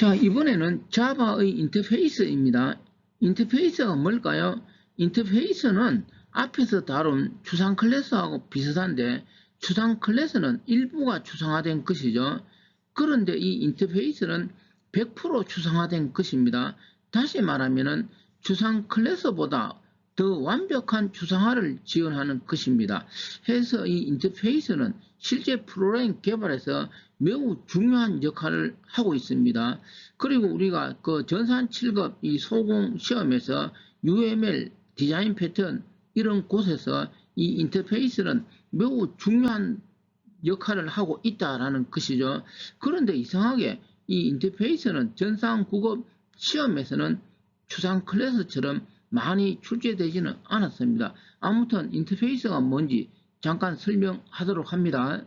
자, 이번에는 자바의 인터페이스입니다. 인터페이스가 뭘까요? 인터페이스는 앞에서 다룬 추상 클래스하고 비슷한데 추상 클래스는 일부가 추상화된 것이죠. 그런데 이 인터페이스는 100% 추상화된 것입니다. 다시 말하면 추상 클래스보다 더 완벽한 추상화를 지원하는 것입니다. 해서 이 인터페이스는 실제 프로그램 개발에서 매우 중요한 역할을 하고 있습니다. 그리고 우리가 그 전산 7급 이 소공 시험에서 UML 디자인 패턴 이런 곳에서 이 인터페이스는 매우 중요한 역할을 하고 있다라는 것이죠. 그런데 이상하게 이 인터페이스는 전산 9급 시험에서는 추상 클래스처럼 많이 출제되지는 않았습니다. 아무튼 인터페이스가 뭔지 잠깐 설명하도록 합니다.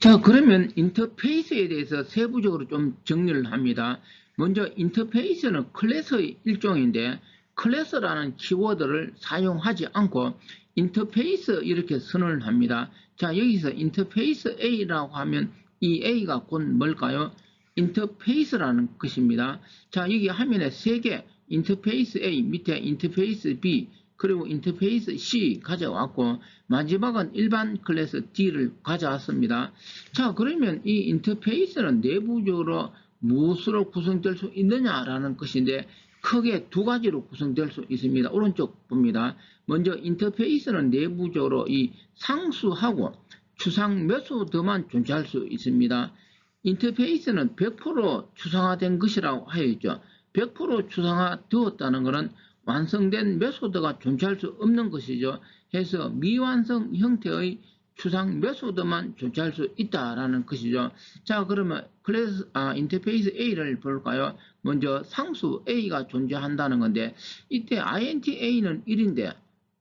자 그러면 인터페이스에 대해서 세부적으로 좀 정리를 합니다. 먼저 인터페이스는 클래스의 일종인데 클래스라는 키워드를 사용하지 않고 인터페이스 이렇게 선언을 합니다. 자 여기서 인터페이스 A라고 하면 이 A가 곧 뭘까요? 인터페이스라는 것입니다. 자 여기 화면에 세개 인터페이스 A 밑에 인터페이스 B 그리고 인터페이스 C 가져왔고 마지막은 일반 클래스 D를 가져왔습니다. 자 그러면 이 인터페이스는 내부적으로 무엇으로 구성될 수 있느냐라는 것인데 크게 두 가지로 구성될 수 있습니다. 오른쪽 봅니다. 먼저 인터페이스는 내부적으로 이 상수하고 추상 메소드만 존재할 수 있습니다. 인터페이스는 100% 추상화된 것이라고 하여있죠. 100% 추상화 되었다는 것은 완성된 메소드가 존재할 수 없는 것이죠. 해서 미완성 형태의 추상 메소드만 존재할 수 있다라는 것이죠. 자 그러면 클래스 아, 인터페이스 A를 볼까요? 먼저 상수 A가 존재한다는 건데 이때 int A는 1인데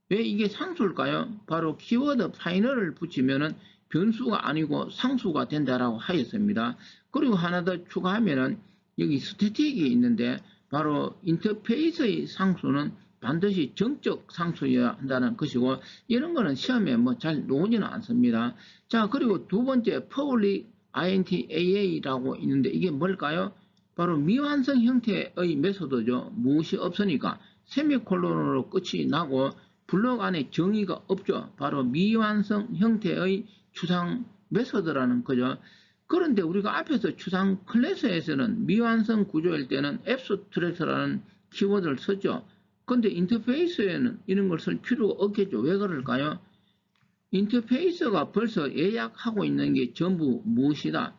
왜 이게 상수일까요? 바로 키워드 파이널을 붙이면은 변수가 아니고 상수가 된다라고 하였습니다. 그리고 하나 더 추가하면은 여기 스태틱이 있는데 바로 인터페이스의 상수는 반드시 정적 상수여야 한다는 것이고 이런 거는 시험에 뭐 잘 나오지는 않습니다. 자 그리고 두 번째 public intaa라고 있는데 이게 뭘까요? 바로 미완성 형태의 메소드죠. 무엇이 없으니까 세미콜론으로 끝이 나고 블록 안에 정의가 없죠. 바로 미완성 형태의 추상 메소드라는 거죠. 그런데 우리가 앞에서 추상 클래스에서는 미완성 구조일 때는 앱스트랙트라는 키워드를 썼죠. 근데 인터페이스에는 이런 걸 쓸 필요가 없겠죠. 왜 그럴까요? 인터페이스가 벌써 예약하고 있는 게 전부 무엇이다?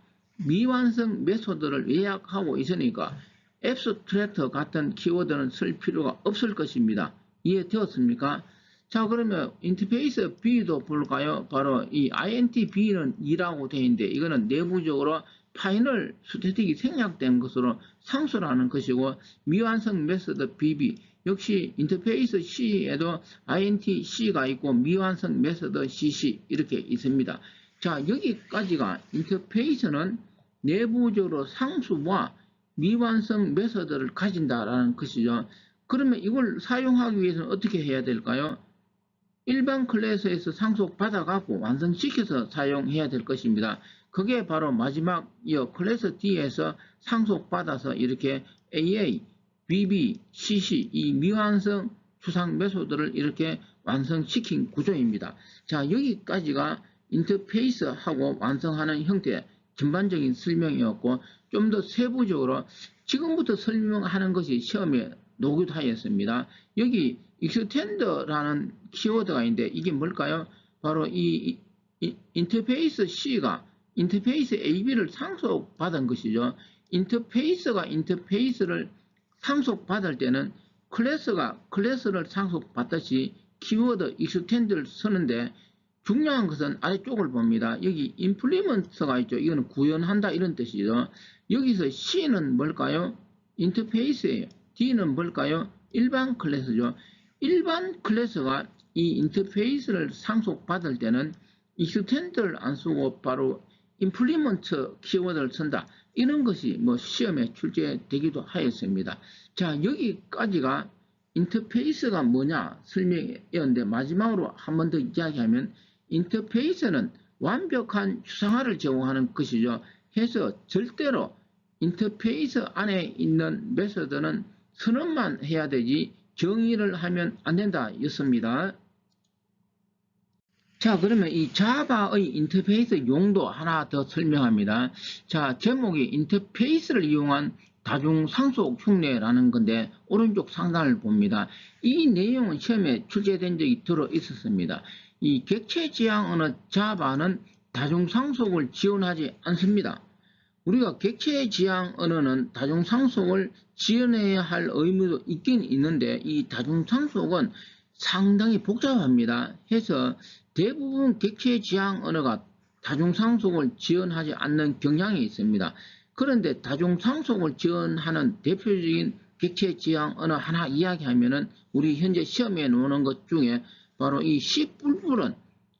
미완성 메소드를 예약하고 있으니까 앱스트랙트 같은 키워드는 쓸 필요가 없을 것입니다. 이해되었습니까? 자 그러면 인터페이스 B도 볼까요? 바로 이 INTB는 2라고 되어 있는데 이거는 내부적으로 파이널 스태틱이 생략된 것으로 상수라는 것이고 미완성 메소드 BB 역시 인터페이스 C에도 INTC가 있고 미완성 메소드 CC 이렇게 있습니다. 자 여기까지가 인터페이스는 내부적으로 상수와 미완성 메소드를 가진다라는 것이죠. 그러면 이걸 사용하기 위해서는 어떻게 해야 될까요? 일반 클래스에서 상속 받아가고 완성시켜서 사용해야 될 것입니다. 그게 바로 마지막 이 클래스 D에서 상속 받아서 이렇게 AA, BB, CC 이 미완성 추상 메소드를 이렇게 완성시킨 구조입니다. 자 여기까지가 인터페이스하고 완성하는 형태 전반적인 설명이었고 좀 더 세부적으로 지금부터 설명하는 것이 시험에 녹유하였습니다. 여기 extend라는 키워드가 있는데 이게 뭘까요? 바로 이, 이 인터페이스 C가 인터페이스 AB를 상속받은 것이죠. 인터페이스가 인터페이스를 상속받을 때는 클래스가 클래스를 상속받듯이 키워드 extend를 쓰는데 중요한 것은 아래쪽을 봅니다. 여기 implement가 있죠. 이거는 구현한다 이런 뜻이죠. 여기서 C는 뭘까요? 인터페이스예요. D는 뭘까요? 일반 클래스죠. 일반 클래스가 이 인터페이스를 상속받을 때는 extend를 안 쓰고 바로 implement 키워드를 쓴다. 이런 것이 뭐 시험에 출제되기도 하였습니다. 자, 여기까지가 인터페이스가 뭐냐 설명이었는데 마지막으로 한 번 더 이야기하면 인터페이스는 완벽한 추상화를 제공하는 것이죠. 해서 절대로 인터페이스 안에 있는 메서드는 선언만 해야 되지 정의를 하면 안 된다 였습니다. 자 그러면 이 자바의 인터페이스 용도 하나 더 설명합니다. 자 제목이 인터페이스를 이용한 다중상속 흉내라는 건데 오른쪽 상단을 봅니다. 이 내용은 시험에 출제된 적이 들어 있었습니다. 이 객체 지향 언어 자바는 다중상속을 지원하지 않습니다. 우리가 객체 지향 언어는 다중상속을 지원해야 할 의무도 있긴 있는데 이 다중상속은 상당히 복잡합니다. 해서 대부분 객체 지향 언어가 다중상속을 지원하지 않는 경향이 있습니다. 그런데 다중상속을 지원하는 대표적인 객체 지향 언어 하나 이야기하면은 우리 현재 시험에 나오는 것 중에 바로 이 C++ 은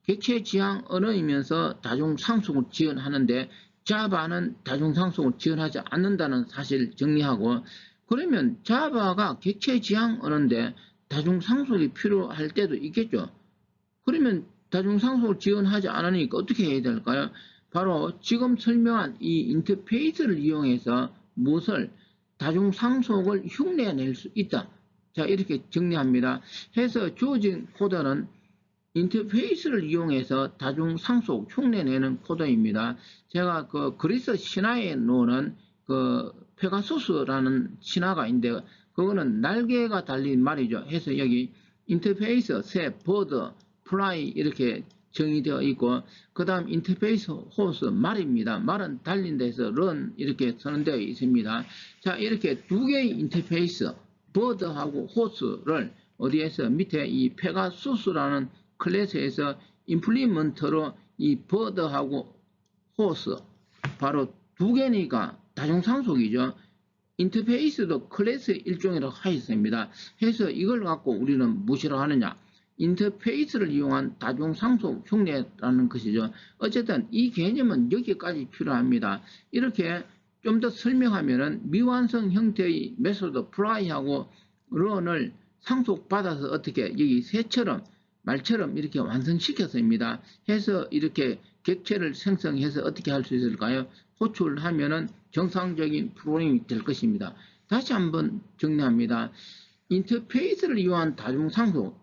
객체 지향 언어이면서 다중상속을 지원하는데 자바는 다중상속을 지원하지 않는다는 사실 정리하고 그러면 자바가 객체 지향 언어인데 다중상속이 필요할 때도 있겠죠. 그러면 다중상속을 지원하지 않으니까 어떻게 해야 될까요? 바로 지금 설명한 이 인터페이스를 이용해서 무엇을 다중상속을 흉내낼 수 있다. 자 이렇게 정리합니다. 해서 주어진 코드는 인터페이스를 이용해서 다중 상속 흉내내는 코드입니다. 제가 그 그리스 신화에 놓는 그 페가수스라는 신화가 있는데 그거는 날개가 달린 말이죠. 해서 여기 인터페이스, 새, 버드, 플라이 이렇게 정의되어 있고 그 다음 인터페이스 호스 말입니다. 말은 달린 데서 런 이렇게 선언되어 있습니다. 자 이렇게 두 개의 인터페이스 버드하고 호스를 어디에서 밑에 이 페가수스라는 클래스에서 임플리먼트로 이 버드하고 호스 바로 두 개니까 다중상속이죠. 인터페이스도 클래스의 일종이라고 하였습니다. 해서 이걸 갖고 우리는 무엇이라고 하느냐 인터페이스를 이용한 다중상속 흉내라는 것이죠. 어쨌든 이 개념은 여기까지 필요합니다. 이렇게 좀 더 설명하면은 미완성 형태의 메소드 플라이하고 런을 상속받아서 어떻게 여기 새처럼 말처럼 이렇게 완성시켰습니다. 해서 이렇게 객체를 생성해서 어떻게 할 수 있을까요? 호출하면은 정상적인 프로그램이 될 것입니다. 다시 한번 정리합니다. 인터페이스를 이용한 다중상속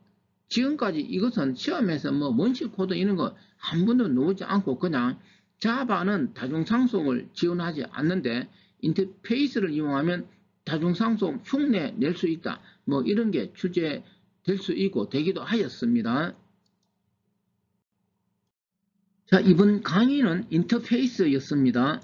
지금까지 이것은 시험에서 뭐 원시 코드 이런 거 한 번도 놓지 않고 그냥 자바는 다중상속을 지원하지 않는데 인터페이스를 이용하면 다중상속 흉내 낼 수 있다. 뭐 이런 게 출제 될 수 있고 되기도 하였습니다. 자, 이번 강의는 인터페이스였습니다.